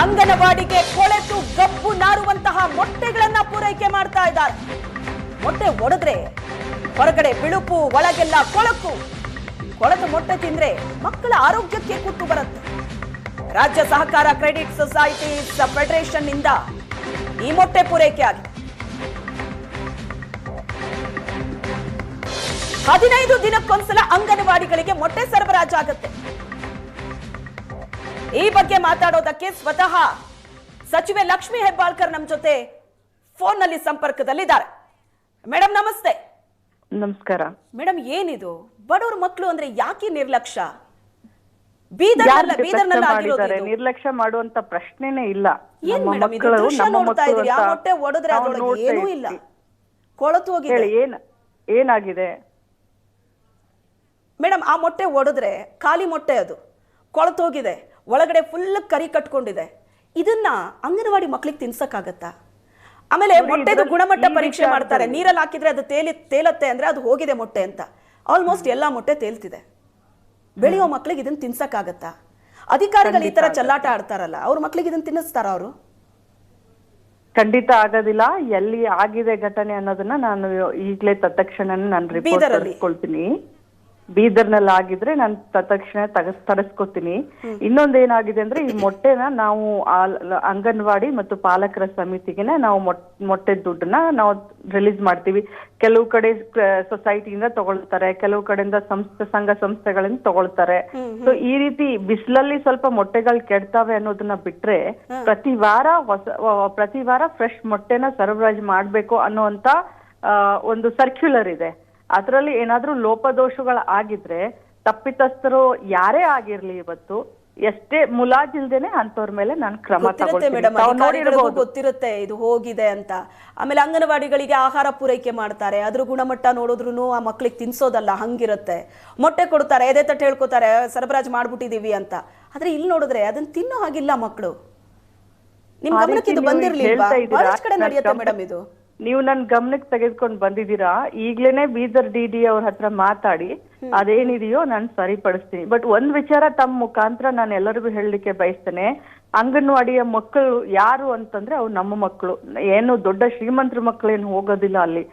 ಅಂಗನವಾಡಿಗೆ ಕೊಳೆತು ಗಬ್ಬು ನಾರುವಂತಹ ಮೊಟ್ಟೆಗಳನ್ನ ಪೂರೈಕೆ ಮಾಡ್ತಾ ಇದ್ದಾರೆ. ಮೊಟ್ಟೆ ಒಡೆದ್ರೆ ಹೊರಗಡೆ ಬಿಳುಪು, ಒಳಗೆಲ್ಲ ಕೊಳಕು. ಕೊಳೆತು ಮೊಟ್ಟೆ ತಿಂದ್ರೆ ಮಕ್ಕಳ ಆರೋಗ್ಯಕ್ಕೆ ಕುತ್ತು ಬರುತ್ತೆ. ರಾಜ್ಯ ಸಹಕಾರ ಕ್ರೆಡಿಟ್ ಸೊಸೈಟಿ ಫೆಡರೇಷನ್ನಿಂದ ಈ ಮೊಟ್ಟೆ ಪೂರೈಕೆ ಆಗಿದೆ. ಹದಿನೈದು ದಿನಕ್ಕೊಂದ್ಸಲ ಅಂಗನವಾಡಿಗಳಿಗೆ ಮೊಟ್ಟೆ ಸರಬರಾಜಾಗುತ್ತೆ. ಈ ಬಗ್ಗೆ ಮಾತಾಡೋದಕ್ಕೆ ಸ್ವತಃ ಸಚಿವೆ ಲಕ್ಷ್ಮಿ ಹೆಬ್ಬಾಳ್ಕರ್ ನಮ್ಮ ಜೊತೆ ಫೋನ್ನಲ್ಲಿ ಸಂಪರ್ಕದಲ್ಲಿದ್ದಾರೆ. ಮೇಡಮ್ ನಮಸ್ತೆ. ನಮಸ್ಕಾರ. ಮೇಡಮ್ ಏನಿದು? ಬಡವ್ರ ಮಕ್ಕಳು ಅಂದ್ರೆ ಯಾಕೆ ನಿರ್ಲಕ್ಷ್ಯ ಬೀದರ್ ಬೀದರ್ನಲ್ಲಿ ನಿರ್ಲಕ್ಷ್ಯ ಆಗಿರೋದು ಮಾಡಿದ್ದಾರೆ? ಇದು. ನಿರ್ಲಕ್ಷ್ಯ ಮಾಡುವಂತ ಪ್ರಶ್ನೆನೇ ಇಲ್ಲ. ಏನ್ ನಮ್ಮ ಮೇಡಮ್ ಇದು ಮಕ್ಕಳು ದೃಶ್ಯ ನಮ್ಮ ನೋಡ್ತಾ ಮಕ್ಕಳು ಇದ್ರಿ ಆ ಅಂತ ಮೊಟ್ಟೆ ಒಡೆದ್ರೆ ನಾವು ಅದ್ರೊಳಗೆ ನೋಡ್ತಾ ಏನೂ ಇಲ್ಲ. ಕೊಳತು ಹೋಗಿದೆ. ಹೇಳಿ ಏನ್ ಏನಾಗಿದೆ? ಮೇಡಮ್ ಆ ಮೊಟ್ಟೆ ಒಡೆದ್ರೆ ಖಾಲಿ ಮೊಟ್ಟೆ ಅದು. ಕೊಳತೋಗಿದೆ ಒಳಗಡೆ ಫುಲ್ ಕರಿ ಕಟ್ಕೊಂಡಿದೆ. ಇದನ್ನ ಅಂಗನವಾಡಿ ಮಕ್ಳಿಗೆ ತಿನ್ಸಕ್ಕಾಗತ್ತಾ? ಆಮೇಲೆ ಮೊಟ್ಟೆದು ಗುಣಮಟ್ಟ ಪರೀಕ್ಷೆ ಮಾಡ್ತಾರೆ. ನೀರಲ್ಲಿ ಹಾಕಿದ್ರೆ ಅದು ತೇಲಿ ತೇಲತ್ತೆ ಅಂದ್ರೆ ಅದು ಹೋಗಿದೆ ಮೊಟ್ಟೆ ಅಂತ. ಆಲ್ಮೋಸ್ಟ್ ಎಲ್ಲಾ ಮೊಟ್ಟೆ ತೇಲ್ತಿದೆ. ಬೆಳೆಯೋ ಮಕ್ಳಿಗೆ ಇದನ್ನ ತಿನ್ಸಕ್ಕಾಗತ್ತಾ? ಅಧಿಕಾರಿಗಳು ಈ ತರ ಚಲ್ಲಾಟ ಆಡ್ತಾರಲ್ಲ ಅವ್ರ ಮಕ್ಳಿಗೆ ಇದನ್ನ ತಿನ್ನಿಸ್ತಾರ ಅವರು? ಖಂಡಿತ ಆಗೋದಿಲ್ಲ. ಎಲ್ಲಿ ಆಗಿದೆ ಘಟನೆ ಅನ್ನೋದನ್ನ ನಾನು ಈಗಲೇ ತತ್ಕ್ಷಣ ನಾನು ರಿಪೋರ್ಟ್ ಬೀದರಲ್ಲಿ? ಬೀದರ್ನಲ್ಲಿ ಆಗಿದ್ರೆ ನಾನು ತತ್ಕ್ಷಣ ತಗಸ್ ತರಿಸ್ಕೊತೀನಿ. ಇನ್ನೊಂದೇನಾಗಿದೆ ಅಂದ್ರೆ ಈ ಮೊಟ್ಟೆನ ನಾವು ಅಂಗನವಾಡಿ ಮತ್ತು ಪಾಲಕರ ಸಮಿತಿಗೆನೆ ನಾವು ಮೊಟ್ಟೆ ದುಡ್ಡನ್ನ ನಾವು ರಿಲೀಸ್ ಮಾಡ್ತೀವಿ. ಕೆಲವು ಕಡೆ ಸೊಸೈಟಿಯಿಂದ ತಗೊಳ್ತಾರೆ ಕೆಲವು ಕಡೆಯಿಂದ ಸಂಸ್ಥೆ ಸಂಘ ಸಂಸ್ಥೆಗಳಿಂದ ತಗೊಳ್ತಾರೆ. ಸೊ ಈ ರೀತಿ ಬಿಸಿಲಲ್ಲಿ ಸ್ವಲ್ಪ ಮೊಟ್ಟೆಗಳು ಕೆಡ್ತಾವೆ ಅನ್ನೋದನ್ನ ಬಿಟ್ರೆ ಪ್ರತಿ ವಾರ ಹೊಸ ಪ್ರತಿ ವಾರ ಫ್ರೆಶ್ ಮೊಟ್ಟೆನ ಸರಬರಾಜು ಮಾಡ್ಬೇಕು ಅನ್ನುವಂತ ಒಂದು ಸರ್ಕ್ಯುಲರ್ ಇದೆ. ಅದರಲ್ಲಿ ಏನಾದ್ರೂ ಲೋಪದೋಷಗಳು ಆಗಿದ್ರೆ ತಪ್ಪಿತಸ್ಥರು ಯಾರೇ ಆಗಿರ್ಲಿ ಇವತ್ತು ಎಷ್ಟೇ ಮುಲಾಜಿಲ್ದೇನೆ ಅಂತವ್ರ ಮೇಲೆ ನಾನು ಕ್ರಮ ಗೊತ್ತಿರುತ್ತೆ ಇದು ಹೋಗಿದೆ ಅಂತ. ಆಮೇಲೆ ಅಂಗನವಾಡಿಗಳಿಗೆ ಆಹಾರ ಪೂರೈಕೆ ಮಾಡ್ತಾರೆ. ಅದ್ರ ಗುಣಮಟ್ಟ ನೋಡಿದ್ರು ಆ ಮಕ್ಳಿಗೆ ತಿನ್ಸೋದಲ್ಲ ಹಂಗಿರುತ್ತೆ. ಮೊಟ್ಟೆ ಕೊಡ್ತಾರೆ ಎದೆ ತಟ್ಟೆ ಹೇಳ್ಕೊತಾರೆ ಸರಬರಾಜು ಮಾಡ್ಬಿಟ್ಟಿದೀವಿ ಅಂತ. ಆದ್ರೆ ಇಲ್ಲಿ ನೋಡಿದ್ರೆ ಅದನ್ನ ತಿನ್ನೋ ಹಾಗಿಲ್ಲ ಮಕ್ಕಳು ನಿಮ್ ಗಮನಕ್ಕೆ ಇದು ಬಂದಿರ್ಲಿಲ್ವಾ? ಬಹಳಷ್ಟು ಕಡೆ ನಡೆಯುತ್ತೆ ಮೇಡಮ್ ಇದು. ನೀವು ನನ್ ಗಮನಕ್ಕೆ ತೆಗೆದುಕೊಂಡು ಬಂದಿದ್ದೀರಾ ಈಗ್ಲೇನೆ ಬೀದರ್ ಡಿ ಡಿ ಅವ್ರ ಹತ್ರ ಮಾತಾಡಿ ಅದೇನಿದೆಯೋ ನಾನು ಸರಿಪಡಿಸ್ತೀನಿ. ಬಟ್ ಒಂದ್ ವಿಚಾರ ತಮ್ಮ ಮುಖಾಂತರ ನಾನು ಎಲ್ಲರಿಗೂ ಹೇಳಲಿಕ್ಕೆ ಬಯಸ್ತೇನೆ. ಅಂಗನವಾಡಿಯ ಮಕ್ಕಳು ಯಾರು ಅಂತಂದ್ರೆ ಅವ್ರು ನಮ್ಮ ಮಕ್ಕಳು. ಏನು ದೊಡ್ಡ ಶ್ರೀಮಂತರ ಮಕ್ಕಳೇನು ಹೋಗೋದಿಲ್ಲ ಅಲ್ಲಿ.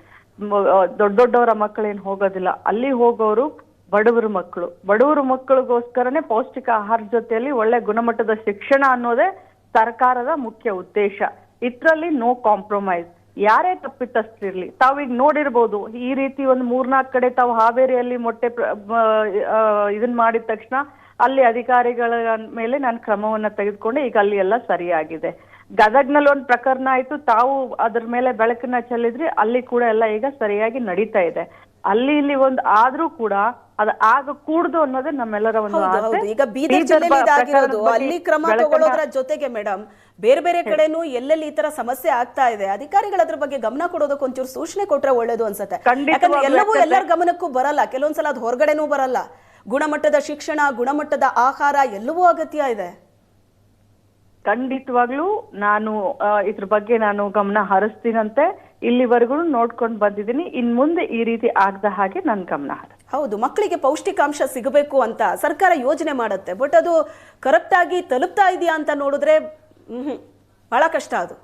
ದೊಡ್ಡ ದೊಡ್ಡವರ ಮಕ್ಕಳೇನು ಹೋಗೋದಿಲ್ಲ. ಅಲ್ಲಿ ಹೋಗೋರು ಬಡವರ ಮಕ್ಕಳು. ಬಡವರ ಮಕ್ಕಳಿಗೋಸ್ಕರನೇ ಪೌಷ್ಟಿಕ ಆಹಾರ ಜೊತೆಯಲ್ಲಿ ಒಳ್ಳೆ ಗುಣಮಟ್ಟದ ಶಿಕ್ಷಣ ಅನ್ನೋದೇ ಸರ್ಕಾರದ ಮುಖ್ಯ ಉದ್ದೇಶ. ಇದ್ರಲ್ಲಿ ನೋ ಕಾಂಪ್ರಮೈಸ್. ಯಾರೇ ತಪ್ಪಿತಸ್ಥರಿರ್ಲಿ, ತಾವೀಗ ನೋಡಿರ್ಬೋದು, ಈ ರೀತಿ ಒಂದು ಮೂರ್ನಾಲ್ಕು ಕಡೆ ತಾವು ಹಾವೇರಿಯಲ್ಲಿ ಮೊಟ್ಟೆ ಇದನ್ ಮಾಡಿದ ತಕ್ಷಣ ಅಲ್ಲಿ ಅಧಿಕಾರಿಗಳ ಮೇಲೆ ನಾನು ಕ್ರಮವನ್ನ ತೆಗೆದುಕೊಂಡೆ, ಈಗ ಅಲ್ಲಿ ಎಲ್ಲ ಸರಿಯಾಗಿದೆ. ಗದಗ್ನಲ್ಲಿ ಒಂದು ಪ್ರಕರಣ ಆಯ್ತು, ತಾವು ಅದ್ರ ಮೇಲೆ ಬೆಳಕನ್ನ ಚೆಲ್ಲಿದ್ರಿ, ಅಲ್ಲಿ ಕೂಡ ಎಲ್ಲ ಈಗ ಸರಿಯಾಗಿ ನಡೀತಾ ಇದೆ. ಅಲ್ಲಿ ಇಲ್ಲಿ ಒಂದು ಆದ್ರೂ ಕೂಡ ಅದ ಆಗ ಕೂಡದು ಅನ್ನೋದೇ ನಮ್ಮೆಲ್ಲರ ಒಂದು ಆಸೆ. ಈಗ ಬೀದರ್ ಜಿಲ್ಲೆಯಲ್ಲಿ ಇದಾಗಿರೋದು ಅಲ್ಲಿ ಕ್ರಮ ತಗೊಳ್ಳೋದ್ರ ಜೊತೆಗೆ ಮೇಡಮ್ ಬೇರೆ ಬೇರೆ ಕಡೆನೂ ಎಲ್ಲೆಲ್ಲಿ ಈ ತರ ಸಮಸ್ಯೆ ಆಗ್ತಾ ಇದೆ ಅಧಿಕಾರಿಗಳ ಅದ್ರ ಬಗ್ಗೆ ಗಮನ ಕೊಡೋದಕ್ಕೆ ಒಂಚೂರು ಸೂಚನೆ ಕೊಟ್ರೆ ಒಳ್ಳೇದು ಅನ್ಸುತ್ತೆ. ಯಾಕಂದ್ರೆ ಎಲ್ಲವೂ ಎಲ್ಲರ ಗಮನಕ್ಕೂ ಬರಲ್ಲ ಕೆಲವೊಂದ್ಸಲ ಅದು ಹೊರಗಡೆನೂ ಬರಲ್ಲ. ಗುಣಮಟ್ಟದ ಶಿಕ್ಷಣ ಗುಣಮಟ್ಟದ ಆಹಾರ ಎಲ್ಲವೂ ಅಗತ್ಯ ಇದೆ. ಖಂಡಿತವಾಗ್ಲೂ ನಾನು ಇದ್ರ ಬಗ್ಗೆ ನಾನು ಗಮನ ಹರಿಸ್ತೀನಂತೆ. ಇಲ್ಲಿವರೆಗೂ ನೋಡ್ಕೊಂಡು ಬಂದಿದ್ದೀನಿ. ಇನ್ ಮುಂದೆ ಈ ರೀತಿ ಆಗದ ಹಾಗೆ ನನ್ನ ಗಮನ ಹೌದು, ಮಕ್ಕಳಿಗೆ ಪೌಷ್ಟಿಕಾಂಶ ಸಿಗಬೇಕು ಅಂತ ಸರ್ಕಾರ ಯೋಜನೆ ಮಾಡುತ್ತೆ. ಬಟ್ ಅದು ಕರೆಕ್ಟ್ ಆಗಿ ತಲುಪ್ತಾ ಇದೆಯಾ ಅಂತ ನೋಡಿದ್ರೆ ಬಹಳ ಕಷ್ಟ ಅದು.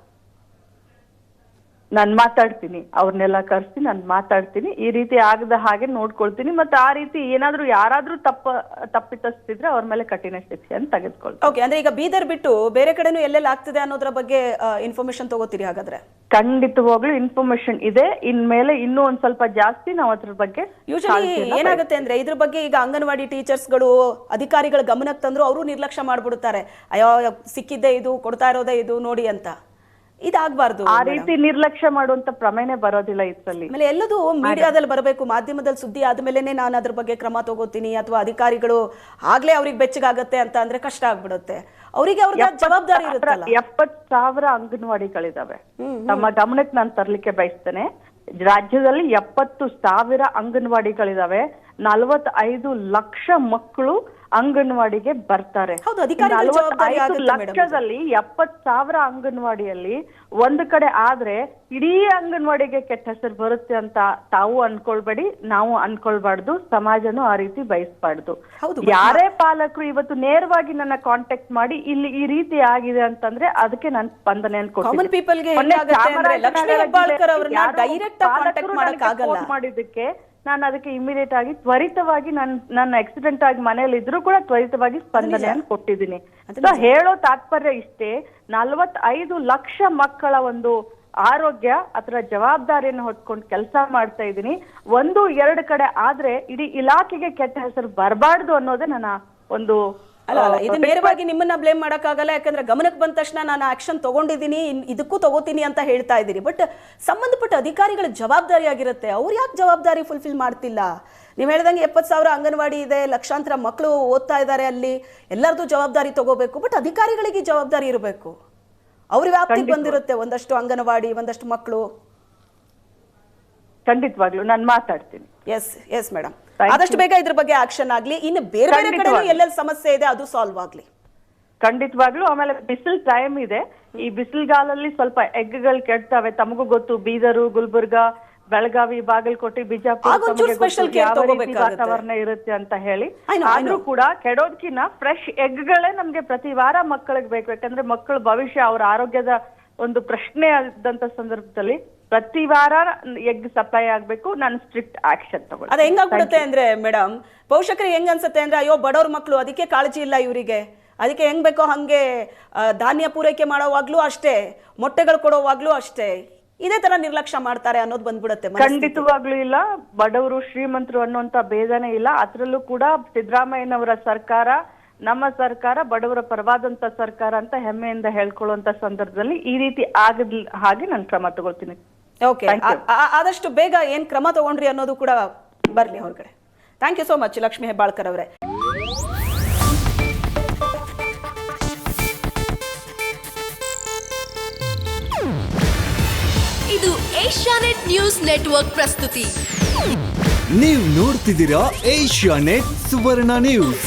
ನಾನು ಮಾತಾಡ್ತೀನಿ ಅವ್ರನ್ನೆಲ್ಲ ಕರೆಸಿ ನಾನು ಮಾತಾಡ್ತೀನಿ ಈ ರೀತಿ ಆಗದ ಹಾಗೆ ನೋಡ್ಕೊಳ್ತೀನಿ ಮತ್ತೆ ಆ ರೀತಿ ಏನಾದ್ರೂ ಯಾರಾದ್ರೂ ತಪ್ಪ ತಪ್ಪಿತಸ್ತಿದ್ರೆ ಅವ್ರ ಮೇಲೆ ಕಠಿಣ ಶಿಕ್ಷೆಯನ್ನು ತೆಗೆದುಕೊಳ್ತೀನಿ. ಓಕೆ ಅಂದ್ರೆ ಈಗ ಬೀದರ್ ಬಿಟ್ಟು ಬೇರೆ ಕಡೆನೂ ಎಲ್ಲೆಲ್ಲ ಆಗ್ತಿದೆ ಅನ್ನೋದ್ರ ಬಗ್ಗೆ ಇನ್ಫಾರ್ಮೇಶನ್ ತಗೋತೀರಿ ಹಾಗಾದ್ರೆ? ಖಂಡಿತವಾಗ್ಲೂ ಇನ್ಫಾರ್ಮೇಶನ್ ಇದೆ ಇನ್ಮೇಲೆ ಇನ್ನೂ ಒಂದ್ ಸ್ವಲ್ಪ ಜಾಸ್ತಿ ನಾವು ಅದ್ರ ಬಗ್ಗೆ ಯೂಶಲಿ ಏನಾಗುತ್ತೆ ಅಂದ್ರೆ ಇದ್ರ ಬಗ್ಗೆ ಈಗ ಅಂಗನವಾಡಿ ಟೀಚರ್ಸ್ಗಳು ಅಧಿಕಾರಿಗಳ ಗಮನಕ್ಕೆ ತಂದ್ರು ಅವರು ನಿರ್ಲಕ್ಷ್ಯ ಮಾಡ್ಬಿಡುತ್ತಾರೆ. ಅಯ್ಯೋ ಸಿಕ್ಕಿದ್ದೆ ಇದು ಕೊಡ್ತಾ ಇರೋದೇ ಇದು ನೋಡಿ ಅಂತ. ಇದಾಗಬಾರ್ದು ಆ ರೀತಿ ನಿರ್ಲಕ್ಷ್ಯ ಮಾಡುವಂತ ಪ್ರಮೇಯನೇ ಬರೋದಿಲ್ಲ ಇದರಲ್ಲಿ ಆಮೇಲೆ ಎಲ್ಲದೂ ಮೀಡಿಯಾದಲ್ಲಿ ಬರಬೇಕು ಮಾಧ್ಯಮದಲ್ಲಿ ಸುದ್ದಿ ಆದ್ಮೇಲೆನೆ ನಾನು ಅದ್ರ ಬಗ್ಗೆ ಕ್ರಮ ತಗೋತೀನಿ ಅಥವಾ ಅಧಿಕಾರಿಗಳು ಆಗ್ಲೇ ಅವ್ರಿಗೆ ಬೆಚ್ಚಗಾಗತ್ತೆ ಅಂತ ಅಂದ್ರೆ ಕಷ್ಟ ಆಗ್ಬಿಡುತ್ತೆ. ಅವರಿಗೆ ಅವ್ರಿಗೆ ಜವಾಬ್ದಾರಿ ಇರುತ್ತಲ್ಲ. ಎಪ್ಪತ್ ಸಾವಿರ ಅಂಗನವಾಡಿಗಳಿದಾವೆ. ತಮ್ಮ ಗಮನಕ್ಕೆ ನಾನು ತರ್ಲಿಕ್ಕೆ ಬಯಸ್ತೇನೆ. ರಾಜ್ಯದಲ್ಲಿ ಎಪ್ಪತ್ತು ಸಾವಿರ ಅಂಗನವಾಡಿಗಳಿದಾವೆ. ನಲವತ್ತೈದು ಲಕ್ಷ ಮಕ್ಕಳು ಅಂಗನವಾಡಿಗೆ ಬರ್ತಾರೆ. ಹೌದು, ಅಧಿಕಾರಿಗಳ 45 ಆಗುತ್ತೆ madam ಇದು. ಲಕ್ಷದಲ್ಲಿ ಎಪ್ಪತ್ ಸಾವಿರ ಅಂಗನವಾಡಿಯಲ್ಲಿ ಒಂದು ಕಡೆ ಆದ್ರೆ ಇಡೀ ಅಂಗನವಾಡಿಗೆ ಕೆಟ್ಟ ಹೆಸರು ಬರುತ್ತೆ ಅಂತ ತಾವು ಅನ್ಕೊಳ್ಬೇಡಿ ನಾವು ಅನ್ಕೊಳ್ಬಾರ್ದು ಸಮಾಜನು ಆ ರೀತಿ ಬಯಸ್ಬಾರ್ದು. ಯಾರೇ ಪಾಲಕರು ಇವತ್ತು ನೇರವಾಗಿ ನನ್ನ ಕಾಂಟ್ಯಾಕ್ಟ್ ಮಾಡಿ ಇಲ್ಲಿ ಈ ರೀತಿ ಆಗಿದೆ ಅಂತಂದ್ರೆ ಅದಕ್ಕೆ ನಾನು ಸ್ಪಂದನೆ ಅನ್ಕೊಳ್ತೀನಿ people ನಾನು ಅದಕ್ಕೆ ಇಮಿಡಿಯೇಟ್ ಆಗಿ ತ್ವರಿತವಾಗಿ ನನ್ ನನ್ನ ಆಕ್ಸಿಡೆಂಟ್ ಆಗಿ ಮನೆಯಲ್ಲಿ ಇದ್ರು ಕೂಡ ತ್ವರಿತವಾಗಿ ಸ್ಪಂದನೆಯನ್ನು ಕೊಟ್ಟಿದ್ದೀನಿ. ಸೊ ಹೇಳೋ ತಾತ್ಪರ್ಯ ಇಷ್ಟೇ ನಲವತ್ತೈದು ಲಕ್ಷ ಮಕ್ಕಳ ಒಂದು ಆರೋಗ್ಯ ಅದರ ಜವಾಬ್ದಾರಿಯನ್ನು ಹೊತ್ಕೊಂಡು ಕೆಲಸ ಮಾಡ್ತಾ ಇದ್ದೀನಿ. ಒಂದು ಎರಡು ಕಡೆ ಆದ್ರೆ ಇಡೀ ಇಲಾಖೆಗೆ ಕೆಟ್ಟ ಹೆಸರು ಬರಬಾರ್ದು ಅನ್ನೋದೇ ನನ್ನ ಒಂದು ಅಲ್ಲ ಅಲ್ಲ ಇದು ನೇರವಾಗಿ ನಿಮ್ಮನ್ನ ಬ್ಲೇಮ್ ಮಾಡಕ್ಕಾಗಲ್ಲ ಯಾಕಂದ್ರೆ ಗಮನಕ್ಕೆ ಬಂದ ತಕ್ಷಣ ನಾನು ಆಕ್ಷನ್ ತಗೊಂಡಿದ್ದೀನಿ ಇದಕ್ಕೂ ತಗೋತೀನಿ ಅಂತ ಹೇಳ್ತಾ ಇದ್ದೀನಿ ಬಟ್ ಸಂಬಂಧಪಟ್ಟ ಅಧಿಕಾರಿಗಳ ಜವಾಬ್ದಾರಿ ಆಗಿರುತ್ತೆ. ಅವ್ರು ಯಾಕೆ ಜವಾಬ್ದಾರಿ ಫುಲ್ಫಿಲ್ ಮಾಡ್ತಿಲ್ಲ? ನೀವು ಹೇಳ್ದಂಗೆ ಎಪ್ಪತ್ತು ಸಾವಿರ ಅಂಗನವಾಡಿ ಇದೆ ಲಕ್ಷಾಂತರ ಮಕ್ಕಳು ಓದ್ತಾ ಇದ್ದಾರೆ ಅಲ್ಲಿ ಎಲ್ಲರದು ಜವಾಬ್ದಾರಿ ತಗೋಬೇಕು ಬಟ್ ಅಧಿಕಾರಿಗಳಿಗೆ ಜವಾಬ್ದಾರಿ ಇರಬೇಕು. ಅವ್ರ ವ್ಯಾಪ್ತಿಗೆ ಬಂದಿರುತ್ತೆ ಒಂದಷ್ಟು ಅಂಗನವಾಡಿ ಒಂದಷ್ಟು ಮಕ್ಕಳು ಖಂಡಿತವಾಗ್ಲು ನಾನು ಮಾತಾಡ್ತೀನಿ. ಎಸ್ ಎಸ್ ಮೇಡಮ್ ಆದಷ್ಟು ಬೇಗ ಇದ್ರ ಬಗ್ಗೆ ಆಕ್ಷನ್ ಆಗ್ಲಿ. ಇನ್ನು ಬೇರೆ ಬೇರೆ ಕಡೆ. ಎಲ್ಲೆಲ್ಲಿ ಸಮಸ್ಯೆ ಇದೆ ಅದು ಸಾಲ್ವ್ ಆಗ್ಲಿ. ಖಂಡಿತವಾಗ್ಲೂ. ಆಮೇಲೆ ಬಿಸಿಲ್ ಟೈಮ್ ಇದೆ. ಈ ಬಿಸಿಲ್ಗಾಲಲ್ಲಿ ಸ್ವಲ್ಪ ಎಗ್ಗಳು ಕೆಡ್ತವೆ. ತಮಗೂ ಗೊತ್ತು ಬೀದರು ಗುಲ್ಬರ್ಗ ಬೆಳಗಾವಿ ಬಾಗಲಕೋಟೆ ಬಿಜಾಪುರ ಯಾವ ರೀತಿ. ವಾತಾವರಣ ಇರುತ್ತೆ ಅಂತ ಹೇಳಿ. ಆದ್ರೂ ಕೂಡ ಕೆಡೋದ್ಕಿನ್ನ ಫ್ರೆಶ್ ಎಗ್ಗಳೇ ನಮ್ಗೆ ಪ್ರತಿ ವಾರ ಮಕ್ಕಳಿಗೆ ಬೇಕು. ಯಾಕಂದ್ರೆ ಮಕ್ಕಳ ಭವಿಷ್ಯ ಅವ್ರ ಆರೋಗ್ಯದ ಒಂದು ಪ್ರಶ್ನೆ ಆದಂತ ಸಂದರ್ಭದಲ್ಲಿ ಪ್ರತಿ ವಾರ ಎಗ್ ಸಪ್ಲೈ ಆಗ್ಬೇಕು ನಾನು ಸ್ಟ್ರಿಕ್ಟ್ ಆಕ್ಷನ್ ಅದ ತಗೊಳ್ತೀನಿ ಹೆಂಗಾಗ್ಬಿಡುತ್ತೆ ಅಂದ್ರೆ ಮೇಡಮ್ ಪೋಷಕರಿಗೆ ಹೆಂಗ್ ಅನ್ಸುತ್ತೆ ಅಂದ್ರೆ ಅಯ್ಯೋ ಬಡವ್ರ ಮಕ್ಕಳು ಅದಕ್ಕೆ ಕಾಳಜಿ ಇಲ್ಲ ಇವರಿಗೆ. ಅದಕ್ಕೆ ಹೆಂಗ್ ಬೇಕೋ ಹಂಗೆ ಧಾನ್ಯ ಪೂರೈಕೆ ಮಾಡೋವಾಗ್ಲೂ ಅಷ್ಟೇ ಮೊಟ್ಟೆಗಳು ಕೊಡೋವಾಗ್ಲೂ ಅಷ್ಟೇ. ಇದೇ ತರ ನಿರ್ಲಕ್ಷ್ಯ ಮಾಡ್ತಾರೆ ಅನ್ನೋದು ಬಂದ್ಬಿಡುತ್ತೆ ಖಂಡಿತವಾಗ್ಲೂ ಇಲ್ಲ. ಬಡವರು ಶ್ರೀಮಂತರು ಅನ್ನುವಂತ ಭೇದನೇ ಇಲ್ಲ. ಅದ್ರಲ್ಲೂ ಕೂಡ ಸಿದ್ದರಾಮಯ್ಯನವರ ಸರ್ಕಾರ ನಮ್ಮ ಸರ್ಕಾರ ಬಡವರ ಪರವಾದಂತ ಸರ್ಕಾರ ಅಂತ ಹೆಮ್ಮೆಯಿಂದ ಹೇಳ್ಕೊಳ್ಳುವಂತ ಸಂದರ್ಭದಲ್ಲಿ ಈ ರೀತಿ ಆಗದ್ ಹಾಗೆ ನಾನು ಕ್ರಮ ತಗೊಳ್ತೀನಿ. ಓಕೆ ಆದಷ್ಟು ಬೇಗ ಏನ್ ಕ್ರಮ ತಗೊಂಡ್ರಿ ಅನ್ನೋದು ಕೂಡ ಬರ್ಲಿ ಹೊರಗಡೆ. Thank you so much Lakshmi Hebbalkar ಅವರೇ. ಇದು ಏಷ್ಯಾನೆಟ್ ನ್ಯೂಸ್ ನೆಟ್ವರ್ಕ್ ಪ್ರಸ್ತುತಿ. ನೀವು ನೋಡ್ತಿದ್ದೀರಾ ಏಷ್ಯಾ ನೆಟ್ ಸುವರ್ಣ ನ್ಯೂಸ್.